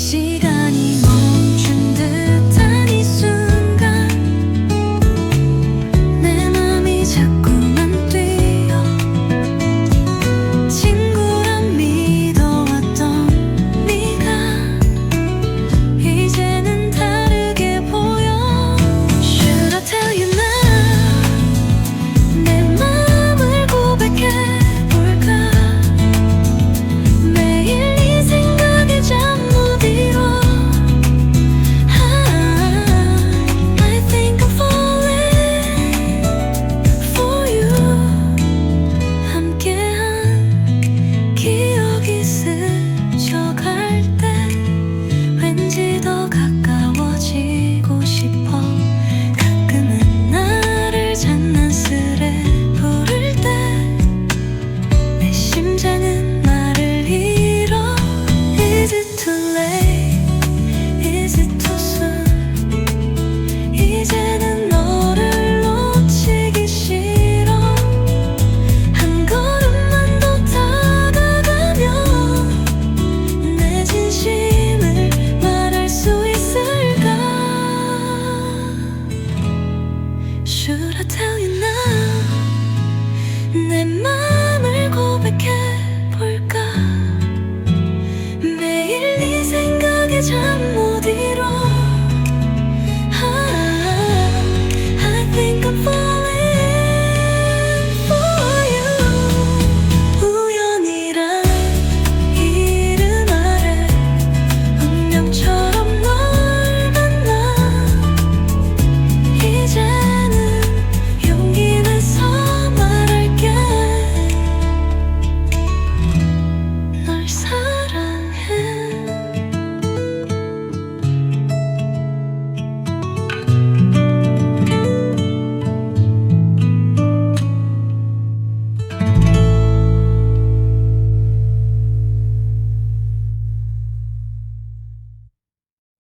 She Should I tell you now 내 맘을 고백해볼까 매일 네 생각에 잠 못 이뤄 I, I think I'm falling